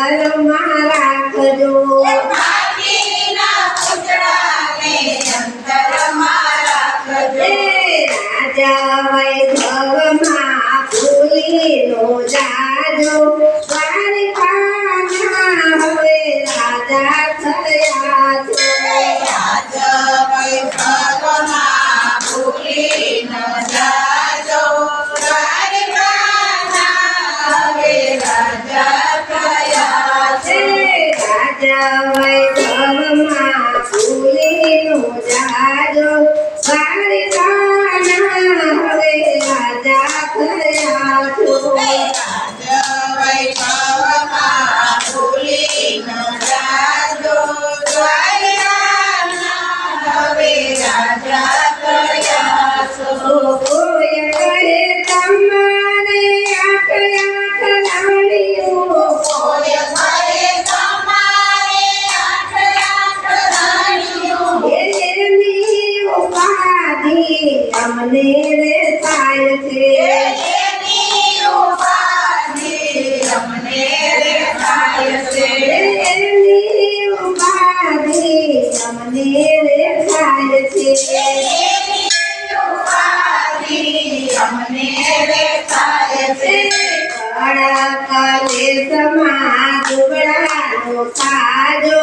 અંતરમાં રાખજો રાજા વૈભવમાં ભૂલીનો જાજો દ્વારિકાના હવે રાજા થયા રાજા વૈભવમાં અમને રે થાય છે એની ઉપાધિ અમને રે થાય છે કળા કાલે સમા દુબળાનો સાજો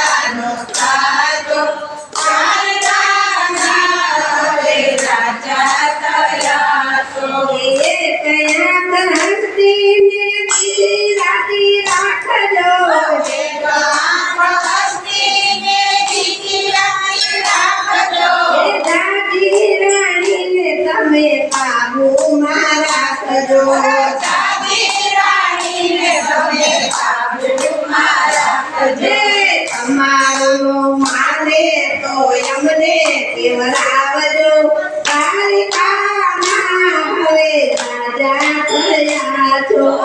થયા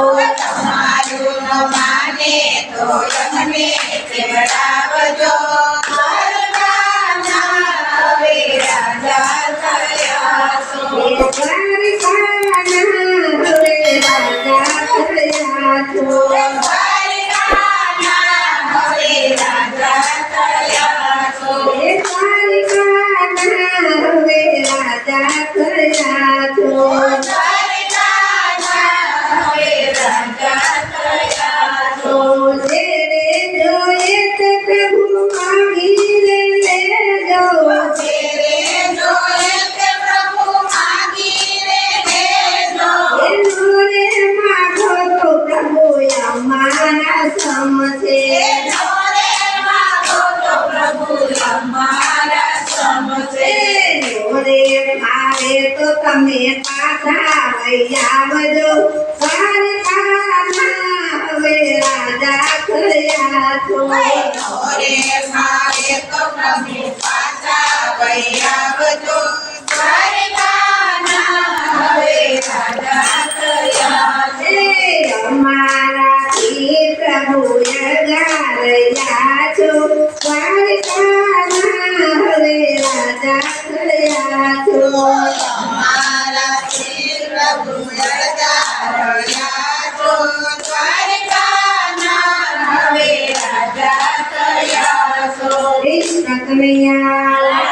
તે પાછા માગી લે લેજો એનો રે રે તમે રાજા થયા છો હવે રાજા કૃષ્ણ કનૈયા